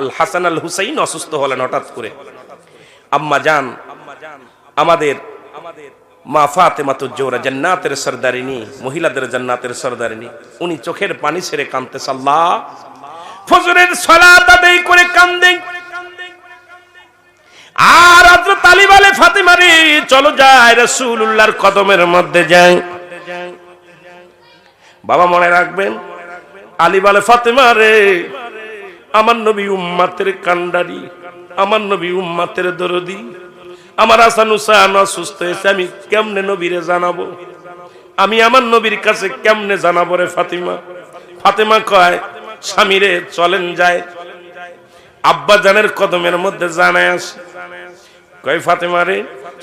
আল হাসান আল হুসাইন অসুস্থ হলেন হঠাৎ করে। আম্মা জান, আমাদের মা ফাতেমাতুজ জোহরা জান্নাতের সরদারিনী, মহিলাদের জান্নাতের সরদারিনী, উনি চোখের পানি ছেড়ে কাঁদতে সাল্লাহ। ফজরের সালাত আদায় করে কান্দেন। আর হযরত আলী বলে, ফাতেমা রে, চলো যায় রাসূলুল্লাহর কদমের মধ্যে যাই। বাবা মনে রাখবেন, আলী বলে রে আমার নবী উম্মাতের কান্ডারি, আমার নবী উম্মাতের দরদি। আমার আসান হুসান অসুস্থ হয়েছে, আমি কেমনে নবীরে জানাব? আমি আমার নবীর কাছে কেমনে জানাব রে ফাতিমা? ফাতেমা কয়, স্বামীরে চলেন যায়। আব্বা জানের কদমের মধ্যে জানায় আসে। কয়, ফাতেমা রে,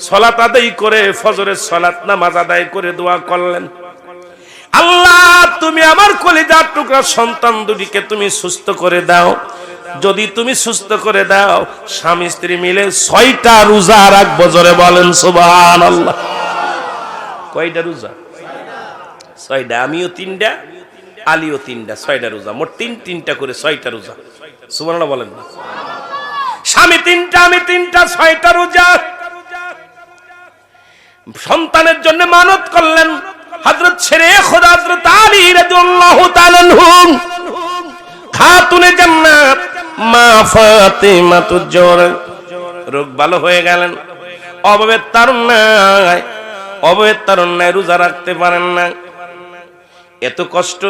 সলাত আদায় করে, ফজরের সলাত, নামাজ আদায় করে দোয়া করলেন। আল্লাহ, তুমি আমার কলিজার টুকরা সন্তান দুটিকে তুমি সুস্থ করে দাও। যদি তুমি সুস্থ করে দাও, স্বামী স্ত্রী মিলে ছয়টা রোজা রাখব, জোরে বলেন সুবহান আল্লাহ কয়টা রোজা? ছয়টা। আমিও তিনটা, আলিও তিনটা, ছয়টা রোজা। মোট তিন, তিনটা করে ছয়টা রোজা। সুবহান বলেন না। স্বামী তিনটা, আমি তিনটা, ছয়টা রোজা। সন্তানের জন্য মানত করলেন। হযরত ছেড়ে খোদা হযরত আলী রাদিয়াল্লাহু তাআলা খাতুনে জান্নাত, মা ফাতেমা তুজোর রোগ ভালো হয়ে গেলেন। অভাবের তারুণ্যায় অভাবের তারুণ্যায় রোজা রাখতে পারেন না। এত কষ্ট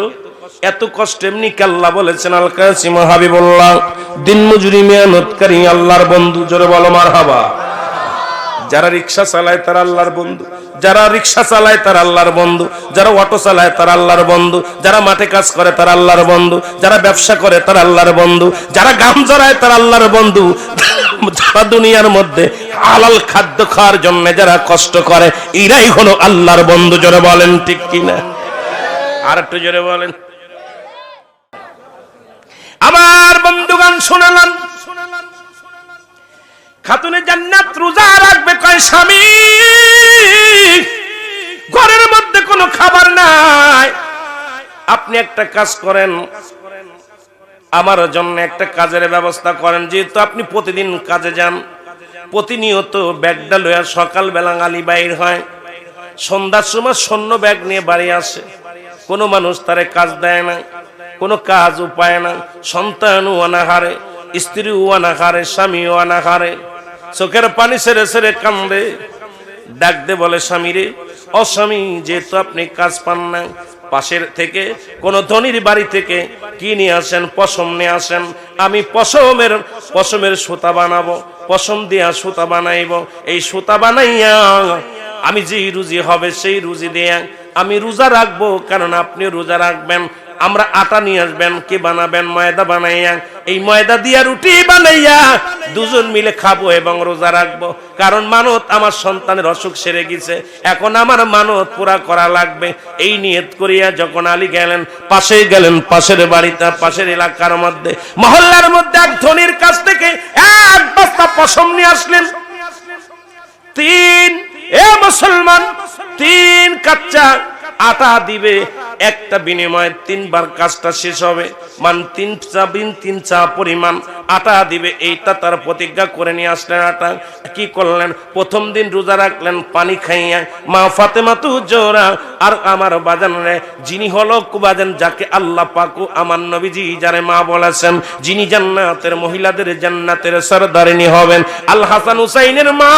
এত কষ্ট এমনি কাল্লা বলেছেন? আল কাসিম হাবিবুল্লাহ দিন মজুরি মেহনতকারী আল্লাহর বন্ধু, জোরে বলো মারহাবা। যারা রিক্সা চালায় তারা আল্লাহর বন্ধু। যারা রিক্সা চালায় তারা আল্লাহর বন্ধু। যারা অটো চালায় তারা আল্লাহর বন্ধু। যারা মাঠে কাজ করে তারা আল্লাহর বন্ধু। যারা ব্যবসা করে তারা আল্লাহর বন্ধু। যারা গাম জড়ায় তারা আল্লাহর বন্ধু। যারা দুনিয়ার মধ্যে হালাল খাদ্য খাওয়ার জন্য যারা কষ্ট করে, এরাই হলো আল্লাহর বন্ধু। জোরে বলেন ঠিক কিনা? আর একটু জোরে বলেন। আমার বন্ধুগান খাতুনে জান্নাত রোজা রাখবে কয় স্বামী, ঘরের মধ্যে কোনো খাবার নাই। আপনি একটা কাজ করেন, আমার জন্য একটা কাজের ব্যবস্থা করেন। যেহেতু আপনি প্রতিদিন কাজে যান, প্রতিনিয়ত ব্যাগটা লইয়া সকালবেলা গালি বাইর হয়। সন্ধ্যার সময় সৈন্য ব্যাগ নিয়ে বাড়ি আসে। কোনো মানুষ তারে কাজ দেয় না, কোনো কাজ উপায় না। সন্তানও অনাহারে, স্ত্রীও অনাহারে, স্বামীও অনাহারে। চোখের পানি সেরে সেরে কান্দে। ডাক দে বলে স্বামীরে অস্বামী যেহেতু আপনি কাজ পান না, পাশের থেকে, কোন ধনির বাড়ি থেকে কি নিয়ে আসেন, পশম নিয়ে আসেন, আমি পশমের পশমের সুতা বানাবো, পশম দিয়া সুতা বানাইব। এই সুতা বানাইয়া আমি যেই রুজি হবে, সেই রুজি দিয়ে আমি রোজা রাখব, কারণ আপনি রোজা রাখবেন। আমরা আটা নিয়ে আসবেন, কে বানাবেন, ময়দা বানাইয়া, এই ময়দা দিয়া রুটি বানাইয়া দুজন মিলে খাব এবং রোজা রাখব। কারণ মানত আমার সন্তানের অসুখ সেরে গেছে, এখন আমার মানত পুরা করা লাগবে। এই নিয়ত করিয়া যখন আলী গেলেন, পাশেই গেলেন, পাশের বাড়িতে পাশের এলাকার মধ্যে, মহল্লার মধ্যে এক ধনির কাছ থেকে এক বস্তা পশম নিয়ে আসলেন। তিন, এ মুসলমান, তিন কাচ্চা আটা দিবে, একটা বিনিময়ে তিনবার কাজটা শেষ হবে। মান তিন চা বিন তিন চা পরিমাণ। আটা দিবে, এইটা তার প্রতিজ্ঞা করে নিয়ে আসলেন আটা। কি করলেন? প্রথম দিন রোজা রাখলেন, পানি খাইয়া, মা ফাতেমা তু জোরা আর আমার বাজান রে যিনি হলো কুবাজান যাকে আল্লাহ পাকু আমার নবীজি যারে মা বলেছেন, যিনি জান্নাতের মহিলাদের জান্নাতের সরদারিনী হবেন। আল হাসান হুসাইনের মা,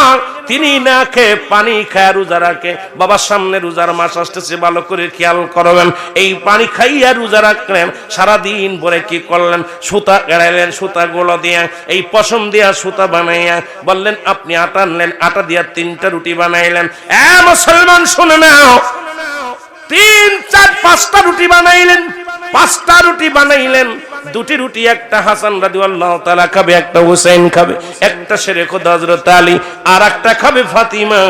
তিনি না খেয়ে পানি খায় রোজা রাখে। বাবার সামনে রোজার মাস আসতেছে, ভালো করে খেয়াল করবেন। এই পানি খাইয়া রোজা রাখলেন, সারাদিন পরে কি করলেন? সুতা এড়াইলেন সুতা গুলো দিয়া, এই পশম দিয়া সুতা বানাইয়া বললেন, আপনি আটা আনলেন, আটা দিয়া তিনটা রুটি বানাইলেন। এ মুসলমান, শুনে নাও। তিন, চার, পাঁচটা রুটি বানাইলেন, পাঁচটা রুটি বানাইলেন। দুটি রুটি, একটা হাসান রাজু আল্লাহ তালা খাবে, একটা হুসাইন খাবে, একটা সেরে খোদ হজরত আলী, আর একটা খাবে ফাতিমা।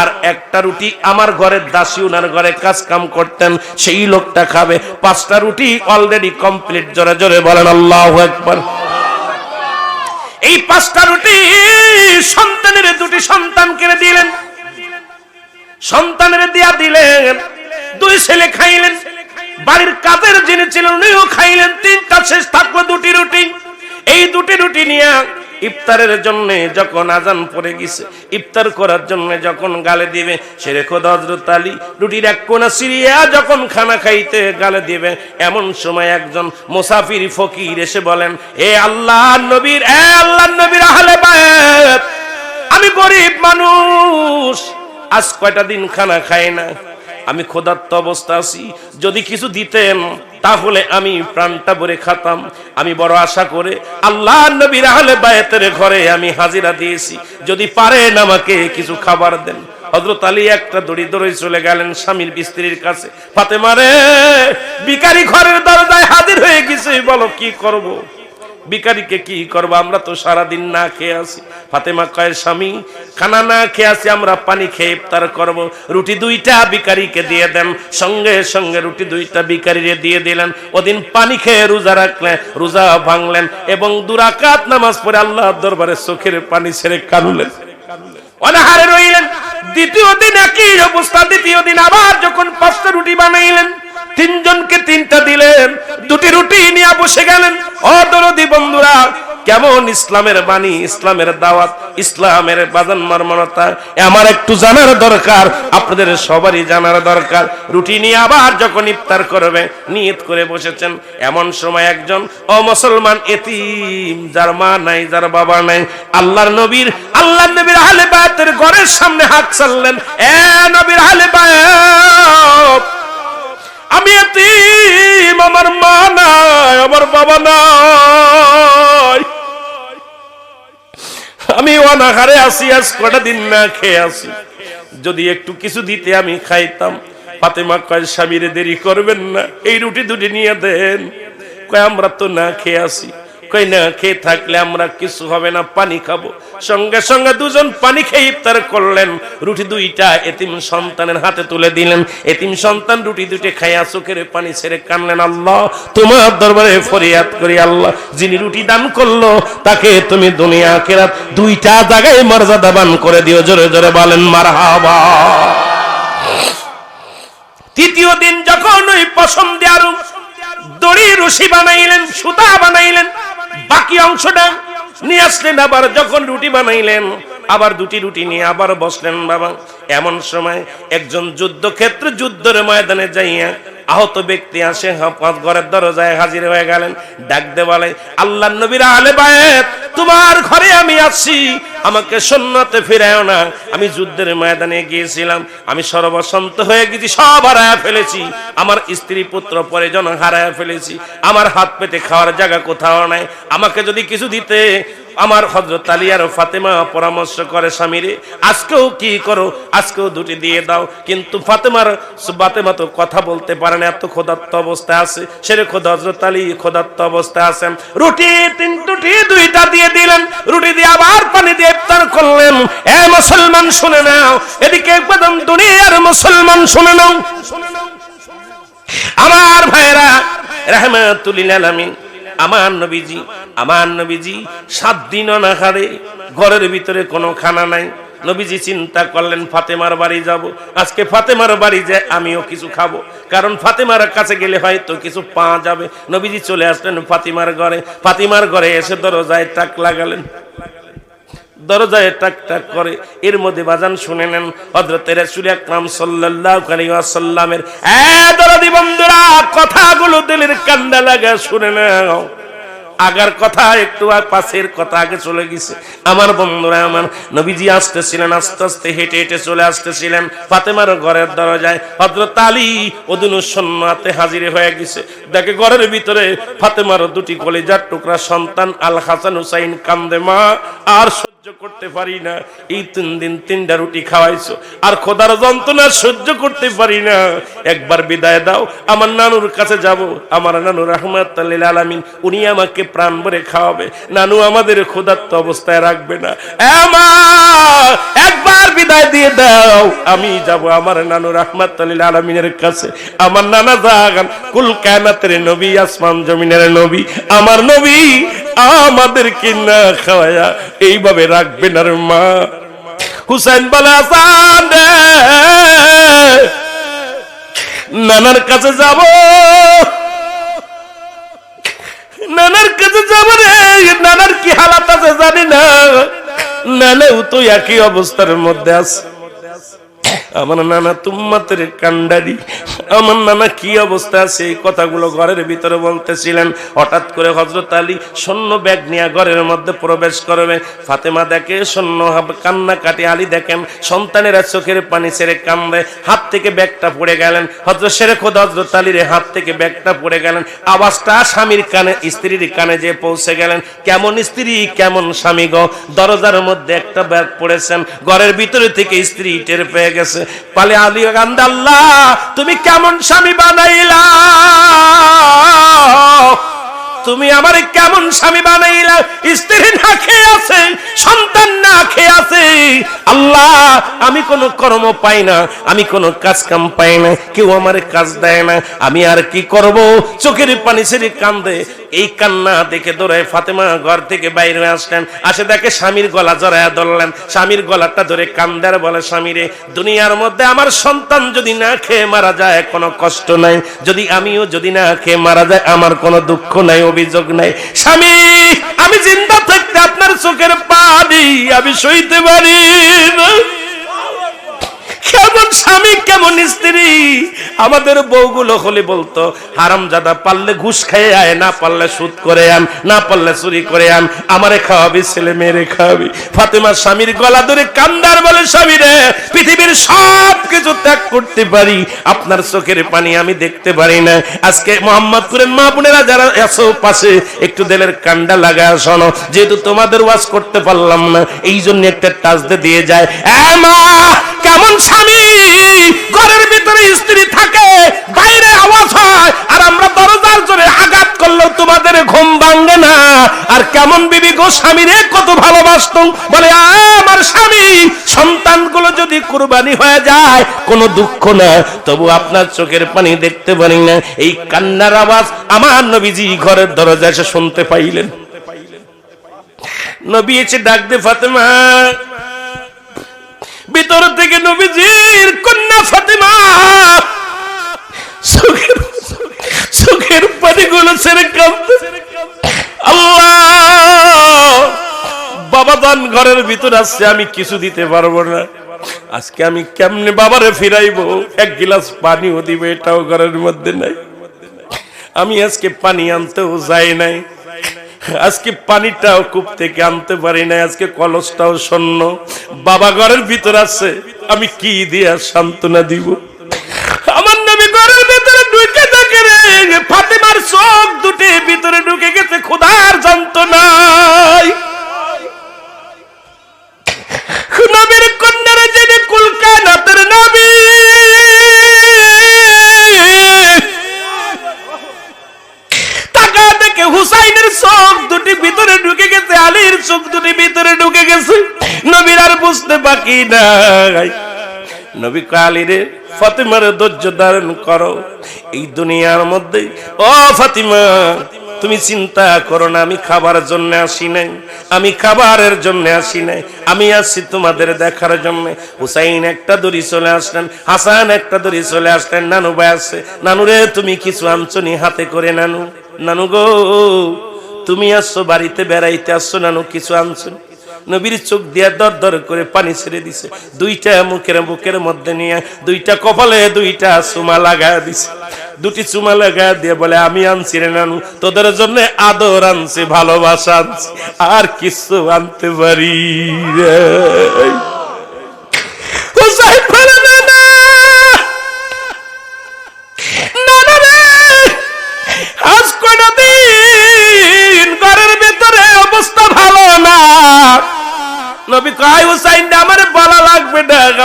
আর একটা রুটি, আমার ঘরের দাসী উনার ঘরে কাজ কাম করতেন, সেই লোকটা খাবে। পাঁচটা রুটি অলরেডি কমপ্লিট, জোরে জোরে বলেন, আল্লাহ একবার এই পাঁচটা রুটি সন্তানের দুটি সন্তান কিনে দিলেন। সন্তানের দিয়া দিলেন। দুই ছেলে খাইলেন। বাড়ির কাদের যিনি ছিলেন, উনিও খাইলেন। তিনটা শেষ থাকল দুটি রুটি। এই দুটি রুটি নিয়ে ইফতারের জন্য যখন আজান পড়ে গেছে, ইফতার করার জন্য যখন গালে দিবে সেরে খোদ হজরত আলী, রুটির এক কোনা সিরিয়া যখন খানা খাইতে গালে দিবে, এমন সময় একজন মুসাফির ফকির এসে বলেন, এ আল্লাহ নবীর, এ আল্লাহ নবীর আহলে আমি গরিব মানুষ, আজ কয়টা দিন খানা খাই না? আমি ক্ষুধার্ত অবস্থা আছি। যদি কিছু দিতেন, তাহলে আমি প্রাণটা ভরে খাতাম। আমি বড় আশা করে আল্লাহ নবীর আহলে বায়াতের ঘরে আমি হাজিরা দিয়েছি। যদি পারেন আমাকে কিছু খাবার দেন। হজরত আলী একটা দড়ি দড়ি চলে গেলেন স্বামীর স্ত্রীর কাছে। ফাতেমারে বিকারি ঘরের দরজায় হাজির হয়ে গেছে, বলো কি করব। বিকারিকে কি করব? আমরা তো সারাদিন না খেয়ে আসি ফাতেমা কয়ের স্বামী, খানা না খেয়ে আসি আমরা পানি খেয়ে ইফতার করব। রুটি দুইটা বিকারিকে দিয়ে দেন। সঙ্গে সঙ্গে রুটি দুইটা বিকারিরে দিয়ে দিলেন। ওদিন পানি খেয়ে রোজা রাখলেন, রোজা ভাঙলেন এবং দুরাকাত নামাজ পড়ে আল্লাহ দরবারে চোখের পানি ছেড়ে কানুলেন অনাহারে রইলেন। দ্বিতীয় দিন একই অবস্থা, দ্বিতীয় দিন আবার যখন পাঁচটা রুটি বানাইলেন, তিনজনকে তিনটা দিলেন, দুটি রুটি নিয়ে বসে গেলেন। অদরদি বন্ধুরা, কেমন ইসলামের বাণী, ইসলামের দাওয়াত, ইসলামের বাজান মর্মনতা আমার একটু জানার দরকার, আপনাদের সবারই জানার দরকার। রুটি নিয়ে আবার যখন ইফতার করবে, নিয়ত করে বসেছেন, এমন সময় একজন অমুসলমান এতিম, যার মা নাই, যার বাবা নাই, আল্লাহর নবীর আল্লাহর নবীর আহলে বায়াতের ঘরের সামনে হাত চাললেন এ নবীর আহলে বায়াত। আমি এতিম, আমার মা নাই, আমার বাবা নাই। আমি অনাহারে আসি আজ কটা দিন না খেয়ে আসি যদি একটু কিছু দিতে আমি খাইতাম, ফাতেমা কয়, স্বামীরে দেরি করবেন না, এই রুটি দুটি নিয়ে দেন। কয়, আমরা তো না খেয়ে আসি যিনি রুটি দান করল, তাকে তুমি দুনিয়া কেরাত দুইটা জায়গায় করে দিও। জোরে জোরে বলেন, মারহাবা। তৃতীয় দিন যখন ওই পশম দেয়ারু দড়ি রশি বানাইলেন, সুতা বানাইলেন বাকি অংশটা নিয়ে আসলেন, আবার যখন রুটি বানাইলেন, আবার দুটি রুটি নিয়ে আবার বসলেন, বাবা। এমন সময় একজন যুদ্ধক্ষেত্র যুদ্ধের ময়দানে যাইয়া আহত ব্যক্তি আসে ঘরের দরজায় হাজির হয়ে গেলেন। ডাক দে বলে আল্লাহ নবীর আলে বায়েত তোমার ঘরে আমি আসছি আমাকে সন্ন্যতে ফিরায়ও না। আমি যুদ্ধের ময়দানে গিয়েছিলাম। আমি সর্বসন্ত হয়ে গেছি, সব হারায় ফেলেছি। আমার স্ত্রী পুত্র পরিজন হারায় ফেলেছি। আমার হাত পেতে খাওয়ার জায়গা কোথাও নাই। আমাকে যদি কিছু দিতে আমার হজরত আলী আর ফাতেমা পরামর্শ করে, স্বামীরে, আজকেও কি করো? আজকেও দুটি দিয়ে দাও। কিন্তু ফাতেমার ফাতেমা তো কথা বলতে পারে না, এত খোদাত্ত অবস্থায় আছে। সেরে খোদ হজরত আলী খোদাত্ত অবস্থায় আছেন। রুটি তিন রুটি দুইটা দিয়ে দিলেন। রুটি দিয়ে আবার পানি দিয়ে ইফতার করলেন। এ মুসলমান, শুনে নাও। এদিকে একদম দুনিয়ার মুসলমান, শুনে নাও। আমার ভাইরা রহমাতুল্লিল আলামিন, আমার নবীজি আমার নবীজি সাত দিন অনাহারে ঘরের ভিতরে কোনো খানা নাই। নবীজি চিন্তা করলেন, ফাতেমার বাড়ি যাব। আজকে ফাতেমার বাড়ি যে আমিও কিছু খাব। কারণ ফাতেমার কাছে গেলে হয়তো কিছু পাওয়া যাবে। নবীজি চলে আসলেন ফাতিমার ঘরে। ফাতিমার ঘরে এসে দরজায় টাক লাগালেন। দরজায় টাক টাক করে এর মধ্যে বাজান শুনে নেন, হযরত রাসূল আকরাম সাল্লাল্লাহু এ দরদি বন্ধুরা, কথাগুলো দিলের কান্দা লাগা শুনে নাও। আগার কথা, একটু আর পাশের কথা আগে চলে গেছে। আমার বন্ধুরা, আমার নবীজি আসতেছিলেন, আস্তে আস্তে হেঁটে হেঁটে চলে আসতেছিলেন। ফাতেমার ঘরের দরজায় হজরত আলী ওদিনু সন্নাতে হাজির হয়ে গেছে। দেখে ঘরের ভিতরে ফাতেমার দুটি কলেজার টুকরা, সন্তান আল হাসান হুসাইন কান্দে, মা, আর সহ্য করতে পারি না। এই তিন দিন তিনটা রুটি খাওয়াইছো। আর খোদার যন্ত্রণা সহ্য করতে পারি না। একবার বিদায় দাও। আমার নানুর কাছে যাব। আমার নানু রহমত আলামিন, উনি আমাকে প্রাণ ভরে খাওয়াবে। নানু আমাদের ক্ষুধার্ত অবস্থায় রাখবে না। একবার বিদায় দিয়ে দাও। আমি যাব আমার নানু রহমত আলামিনের কাছে। আমার নানা জাগান, কুল কায়নাতের নবী, আসমান জমিনের নবী। আমার নবী আমাদেরকে না খাওয়ায়া এইভাবে রাখবেন আর মা। হুসেন বলে নানার কাছে যাব। নানার কাছে যাব রে। নানার কি হালাত আছে জানি না। নানাও তো একই অবস্থার মধ্যে আছে। আমার নানা তুম্মাতের কান্ডারি আমার নানা কি অবস্থা এই কথাগুলো ঘরের ভিতরে বলতেছিলেন। হঠাৎ করে হজরত আলী সৈন্য ব্যাগ নিয়ে ঘরের মধ্যে প্রবেশ করবে। ফাতেমা দেখে সৈন্য কান্না কাটি আলী দেখেন সন্তানেরা চোখের পানি ছেড়ে কান্দে হাত থেকে ব্যাগটা পড়ে গেলেন। হজরত সেরে খোদ হজরত আলীর হাত থেকে ব্যাগটা পড়ে গেলেন। আওয়াজটা স্বামীর কানে, স্ত্রীর কানে যে পৌঁছে গেলেন। কেমন স্ত্রী, কেমন স্বামী গো? দরজার মধ্যে একটা ব্যাগ পড়েছেন। ঘরের ভিতরে থেকে স্ত্রী টের পেয়ে গেছে। পালে আলী কান্দাল্লাহ তুমি কেমন স্বামী বানাইলা? তুমি আমার কেমন স্বামী বানাইলা? স্ত্রী না খেয়ে আছে, সন্তান না খেয়ে আছে। আল্লাহ, আমি কোনো কর্ম পাই না, আমি কোনো কাজ কাম পাই না, কেউ আমার কাজ দেয় না। আমি আর কি করব? চোখের পানি ছেড়ে কান্দে। এই কান্না দেখে দৌড়ায় ফাতেমা ঘর থেকে বাইরে আসলেন। আসে দেখে স্বামীর গলা জড়ায় ধরলেন। স্বামীর গলাটা ধরে কান্দার বলে, স্বামীরে, দুনিয়ার মধ্যে আমার সন্তান যদি না খেয়ে মারা যায়, কোনো কষ্ট নাই। যদি আমিও যদি না খেয়ে মারা যায়, আমার কোনো দুঃখ নাই, অভিযোগ নাই। স্বামী আমি জিন্দা থাকতে আপনার চোখের পানি আমি সইতে পারি না। কেমন স্বামী কেমন স্ত্রী? আমাদের বউগুলো হলে বলতো হারাম জাদা পারলে ঘুষ খেয়ে আয়, না পারলে সুদ করে আন, না পারলে চুরি করে আন, আমারে খাওয়াবি, ছেলে মেয়েরে খাওয়াবি। ফাতেমার স্বামীর গলা ধরে কান্দার বলে, স্বামী রে, পৃথিবীর সব কিছু ত্যাগ করতে পারি, আপনার চোখের পানি আমি দেখতে পারি না। আজকে মোহাম্মদপুরের মা বোনেরা যারা এসো পাশে, একটু দেলের কান্ডা লাগা শোনো, যেহেতু তোমাদের ওয়াজ করতে পারলাম না এই জন্য একটা টাচ দিয়ে যায় কেমন স্বামী? ঘরের ভিতরে স্ত্রী থাকে, বাইরে আওয়াজ হয়, আর আমরা দরজার জোরে আঘাত করলেও তোমাদের ঘুম ভাঙবে না। আর কেমন বিবি গো স্বামী রে, কত ভালোবাসতুম বলে আমার স্বামী, সন্তানগুলো যদি কুরবানি হয়ে যায়, কোনো দুঃখ না। তবু আপনার চোখের পানি দেখতে পারি না। এই কান্নার আওয়াজ আমার নবীজি ঘরের দরজা এসে শুনতে পাইলেন। নবী এসে ডাক দে ফাতেমা ভিতর থেকে নবীজির কন্যা ফাতেমা। চোখের চোখের পানিগুলো ছেড়ে কাঁদতে বাবা দান ঘরের ভিতর আসছে, আমি কিছু দিতে পারব না। আজকে আমি কেমনে বাবারে ফিরাইবো? এক গিলাস পানিও দিবে, এটাও ঘরের মধ্যে নাই। আমি আজকে পানি আনতেও যাই নাই। আজকে পানিটাও কূপ থেকে আনতে পারি না আজকে কলসটাও শূন্য। বাবা ঘরের ভিতর আছে, আমি কি দিয়া সান্ত্বনা দিব? আমার নাই নবী কালিরে ফাতিমার ধৈর্য ধারণ করো। এই দুনিয়ার মধ্যে, ও ফাতিমা, তুমি চিন্তা করো না, আমি খাবার জন্য আসি নাই, আমি খাবারের জন্য আসি নাই, আমি আসছি তোমাদের দেখার জন্য। হুসাইন একটা দড়ি চলে আসলেন, হাসান একটা দড়ি চলে আসলেন, নানু ভাই আসছে, নানু রে, তুমি কিছু আনছনি হাতে করে, নানু নানু গো, তুমি আসছো, বাড়িতে বেড়াইতে আসছো, নানু কিছু আনছো নবীর চোখ দিয়ে দর দর করে পানি ছেড়ে দিছে। দুইটা মুখের বুকের মধ্যে নিয়ে, দুইটা কপালে দুইটা চুমা লাগা দিছে। দুটি চুমা লাগা দিয়ে বলে, আমি আনছি রে নানু, তোদের জন্য আদর আনছি, ভালোবাসা আনছি, আর কিছু আনতে পারি নবী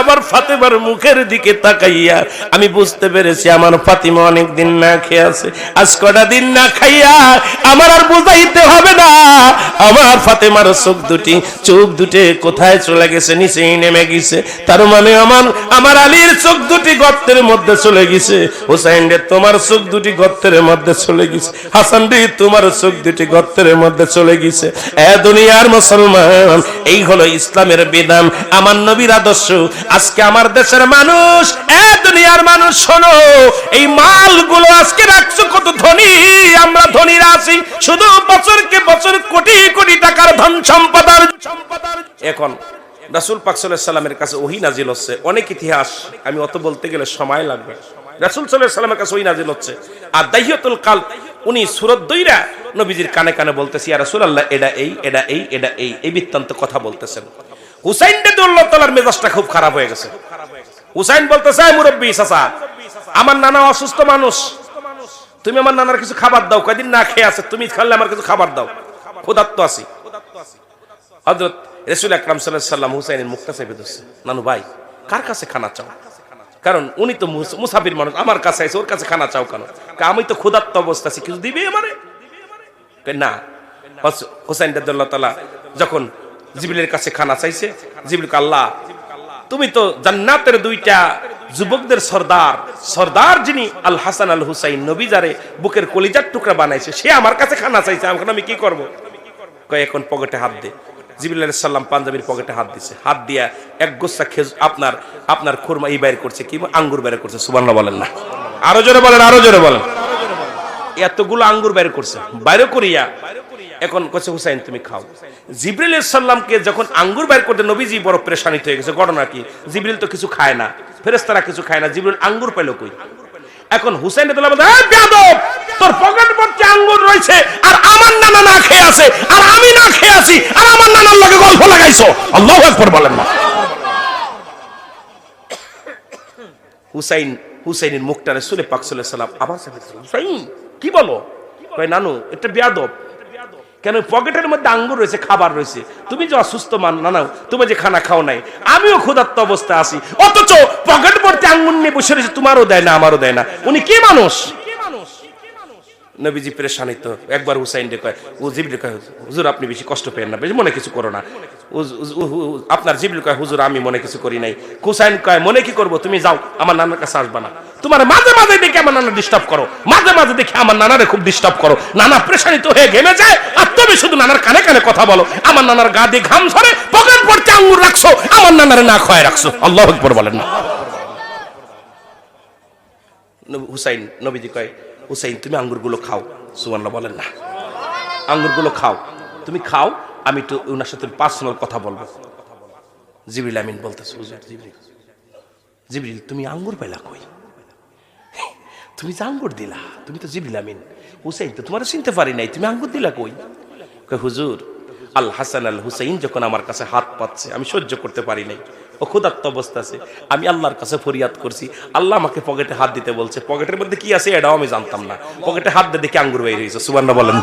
আমার ফাতেমার মুখের দিকে তাকাইয়া আমি বুঝতে পেরেছি আমার ফাতিমা অনেক দিন না খেয়ে আছে। আজ কটা দিন না খাইয়া আমার আর বুঝাইতে হবে না। আমার ফাতেমার চোখ দুটি চোখ দুটি কোথায় চলে গেছে? নেমে গেছে। তার মানে আমার আমার আলীর চোখ দুটি গর্তের মধ্যে চলে গেছে। হুসাইন রে, তোমার চোখ দুটি গর্তের মধ্যে চলে গেছে। হাসান রে, তোমার চোখ দুটি গর্তের মধ্যে চলে গেছে। এ দুনিয়ার মুসলমান, এই হলো ইসলামের বিধান। আমার নবীর আদর্শ আজকে আমার দেশের মানুষ এক দুনিয়ার মানুষ, শোনো, এই মালগুলো আজকে রাখছো কত ধনী? আমরা ধনীরা আছি, শুধু বছরকে বছর কোটি কোটি টাকার ধন সম্পদার এখন রাসুল পাক সাল্লাল্লাহু সাল্লামের কাছে ওহি নাজিল হচ্ছে। অনেক ইতিহাস, আমি অত বলতে গেলে সময় লাগবে। রাসুল সাল্লামের কাছে ওহি নাজিল হচ্ছে। আর দাহিয়াতুল কাল, উনি সুরত দইরা নবীজির কানে কানে বলতেছি আর রাসূলুল্লাহ, এটা এই এটা এই এটা এই। এই বৃত্তান্ত কথা বলতেছেন। হুসাইন রাদিয়াল্লাহু তাআলার মেজাজটা খুব খারাপ হয়ে গেছে। হুসাইন বলতেছে "এই মুরব্বী, চাচা, আমার নানা অসুস্থ মানুষ। তুমি আমার নানার কিছু খাবার দাও। কয়দিন না খেয়ে আছে, তুমি খাল্লে আমার কিছু খাবার দাও। ক্ষুধার্ত আছি। হযরত রাসূল আকরাম সাল্লাম হুসাইনের মুখটা চেপে ধরছে নানু ভাই, কার কাছে খানা চাও? কারণ উনি তো মুস- মুসাফির মানুষ, আমার কাছে আছে ওর কাছে খানা চাও কেন? আমি তো ক্ষুধার্ত অবস্থা আছি, কিছু দিবে আমারে? না। হস- হুসাইন রাদিয়াল্লাহু তাআলা যখন জিবরিলের কাছে খানা চাইছে। জিবরিল কয়, আল্লাহ তুমি তো জান্নাতের দুইটা যুবকদের সর্দার। সর্দার যিনি আল হাসান আল হুসাইন নবী যারে বুকের কলিজার টুকরা বানাইছে সে আমার কাছে খানা চাইছে। এখন আমি কি করব? কয় এখন পকেটে হাত দে। জিবিল সাল্লাম পাঞ্জাবির পকেটে হাত দিছে। হাত দিয়া এক গোসা খেজ আপনার আপনার খুরমা এই বাইর করছে কি? আঙ্গুর বাইর করছে সুবর্ণ বলেন না। আরও জোরে বলেন আরও জোরে বলেন। এতগুলো আঙ্গুর বাইর করছে। বাইরে করিয়া এখন কছে হুসাইন তুমি খাও। জিবরিল সাল্লামকে যখন আঙ্গুর বাইর করতে নবীজি বড় প্রেশানিত হয়ে গেছে ঘটনা কি? জিবরিল তো কিছু খায় না ফেরেস্তারা কিছু খায় না জিবরিল আঙ্গুর পেল কই? এখন হুসাইন রাদিয়াল্লাহু আনহু "এই বেয়াদব, তোর পকেট ভর্তি আঙ্গুর রয়েছে আর আমার নানা না খেয়ে আছে আর আমি না খেয়ে আছি আর আমার নানার লগে গল্প লাগাইছো? আল্লাহু বলেন না। হুসাইন হুসাইনের মুখটা রসুলের পাক সাল্লাল্লাহু আলাইহি আবার সাহেব হুসাইন কি বলো? কয় নানু এটা বেয়াদব। কেন পকেটের মধ্যে আঙ্গুর রয়েছে, খাবার রয়েছে। তুমি যে অসুস্থ মান নাও তুমি যে খানা খাও নাই, আমিও ক্ষুধার্ত অবস্থা আছি। অথচ পকেট ভর্তি আঙ্গুর নিয়ে বসে রয়েছে, তোমারও দেয় না, আমারও দেয় না। উনি কি মানুষ? নবীজি পরেশানিত একবার হুসাইন রে কয়, ও কয়, হুজুর আপনি বেশি কষ্ট পেয়েন না, বেশি মনে কিছু করো না। আপনার জিবলি কয়, হুজুর আমি মনে কিছু করি নাই। হুসাইন কয়, মনে কি করব? তুমি যাও, আমার নানার কাছে আসবা না। তোমার মাঝে মাঝে দেখে আমার নানা ডিস্টার্ব করো। মাঝে মাঝে দেখে আমার নানারে খুব ডিস্টার্ব করো। নানা প্রেশানিত হয়ে ঘেমে যায়, আর তুমি শুধু নানার কানে কানে কথা বলো। আমার নানার গা দিয়ে ঘাম ঝরে, পকেট পড়তে আঙ্গুর রাখছো, আমার নানারে না খয় রাখছো। আল্লাহ আকবার বলেন না। হুসাইন, নবীজি কয়, হুসাইন, তুমি আঙ্গুরগুলো খাও। সুবর্ণা বলেন না। আঙ্গুরগুলো খাও। তুমি খাও, আমি একটু ওনার সাথে পার্সোনাল কথা বলব। জিবরিল আমিন বলতেছে জিবরিল। জিবরিল, তুমি আঙ্গুর পেলা কই? তুমি যে আঙ্গুর দিলা, তুমি তো জিবরিল আমিন। হুসাইন তো তোমার চিনতে পারি নাই, তুমি আঙ্গুর দিলা কই? কই, হুজুর, আল হাসান আল হুসাইন যখন আমার কাছে হাত পাচ্ছে আমি সহ্য করতে পারি নাই। ও ক্ষুধার্ত অবস্থা আছে। আমি আল্লাহর কাছে ফরিয়াদ করছি। আল্লাহ আমাকে পকেটে হাত দিতে বলছে। পকেটের মধ্যে কি আছে এটাও আমি জানতাম না। পকেটে হাত দিয়ে দেখে আঙ্গুর বাইরে হয়েছে। সুবর্ণ বলেন